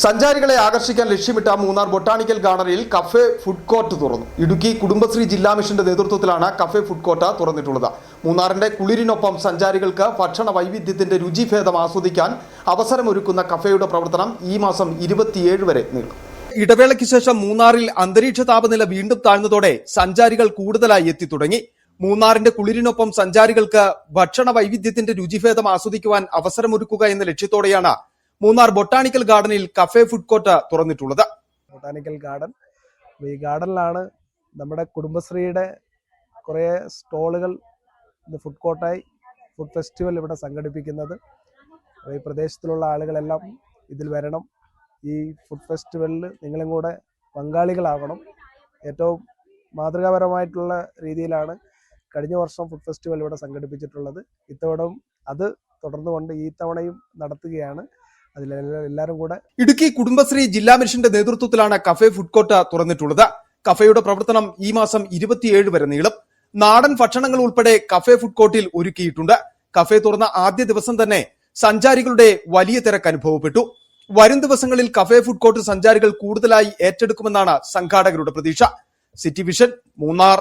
സഞ്ചാരികളെ ആകർഷിക്കാൻ ലക്ഷ്യമിട്ട മൂന്നാർ ബൊട്ടാണിക്കൽ ഗാർഡനിൽ കഫേ ഫുഡ് കോർട്ട് തുറന്നു. ഇടുക്കി കുടുംബശ്രീ ജില്ലാ മിഷന്റെ നേതൃത്വത്തിലാണ് കഫേ ഫുഡ് കോർട്ട് തുറന്നിട്ടുള്ളത്. മൂന്നാറിന്റെ കുളിരിനൊപ്പം സഞ്ചാരികൾക്ക് ഭക്ഷണ വൈവിധ്യത്തിന്റെ രുചിഭേദം ആസ്വദിക്കാൻ അവസരമൊരുക്കുന്ന കഫേയുടെ പ്രവർത്തനം ഈ മാസം ഇരുപത്തിയേഴ് വരെ നീളും. ഇടവേളയ്ക്ക് ശേഷം മൂന്നാറിൽ അന്തരീക്ഷ താപനില വീണ്ടും താഴ്ന്നതോടെ സഞ്ചാരികൾ കൂടുതലായി എത്തി തുടങ്ങി. മൂന്നാറിന്റെ കുളിരിനൊപ്പം സഞ്ചാരികൾക്ക് ഭക്ഷണ വൈവിധ്യത്തിന്റെ രുചിഭേദം ആസ്വദിക്കുവാൻ അവസരമൊരുക്കുക എന്ന ലക്ഷ്യത്തോടെയാണ് മൂന്നാർ ബൊട്ടാണിക്കൽ ഗാർഡനിൽ cafe food court തുറന്നിട്ടുള്ളത്. Botanical garden. ഈ ഗാർഡനിലാണ് നമ്മുടെ കുടുംബശ്രീയുടെ കുറേ സ്റ്റോളുകൾ ഫുഡ് കോർട്ടായി ഫുഡ് ഫെസ്റ്റിവൽ ഇവിടെ സംഘടിപ്പിക്കുന്നത്. ഈ പ്രദേശത്തിലുള്ള ആളുകളെല്ലാം ഇതിൽ വരണം. ഈ ഫുഡ് ഫെസ്റ്റിവലിൽ നിങ്ങളും കൂടെ പങ്കാളികളാവണം ഏറ്റവും മാതൃകാപരമായിട്ടുള്ള രീതിയിലാണ് കഴിഞ്ഞ വർഷം ഫുഡ് ഫെസ്റ്റിവൽ ഇവിടെ സംഘടിപ്പിച്ചിട്ടുള്ളത്. ഇത്തവണയും അത് തുടർന്നുകൊണ്ട് ഈ തവണയും നടത്തുകയാണ്. അതിലെല്ലാ എല്ലാവരും കൂടെ. ഇടുക്കി കുടുംബശ്രീ ജില്ലാ മിഷന്റെ നേതൃത്വത്തിലാണ് കഫേ ഫുഡ് കോർട്ട് തുറന്നിട്ടുള്ളത്. കഫേയുടെ പ്രവർത്തനം ഈ മാസം ഇരുപത്തിയേഴ് വരെ നീളും. നാടൻ ഭക്ഷണങ്ങൾ ഉൾപ്പെടെ കഫേ ഫുഡ് കോർട്ടിൽ ഒരുക്കിയിട്ടുണ്ട്. കഫേ തുറന്ന ആദ്യ ദിവസം തന്നെ സഞ്ചാരികളുടെ വലിയ തിരക്ക് അനുഭവപ്പെട്ടു. വരും ദിവസങ്ങളിൽ കഫേ ഫുഡ് കോർട്ട് സഞ്ചാരികൾ കൂടുതലായി ഏറ്റെടുക്കുമെന്നാണ് സംഘാടകരുടെ പ്രതീക്ഷ. City vision Munnar.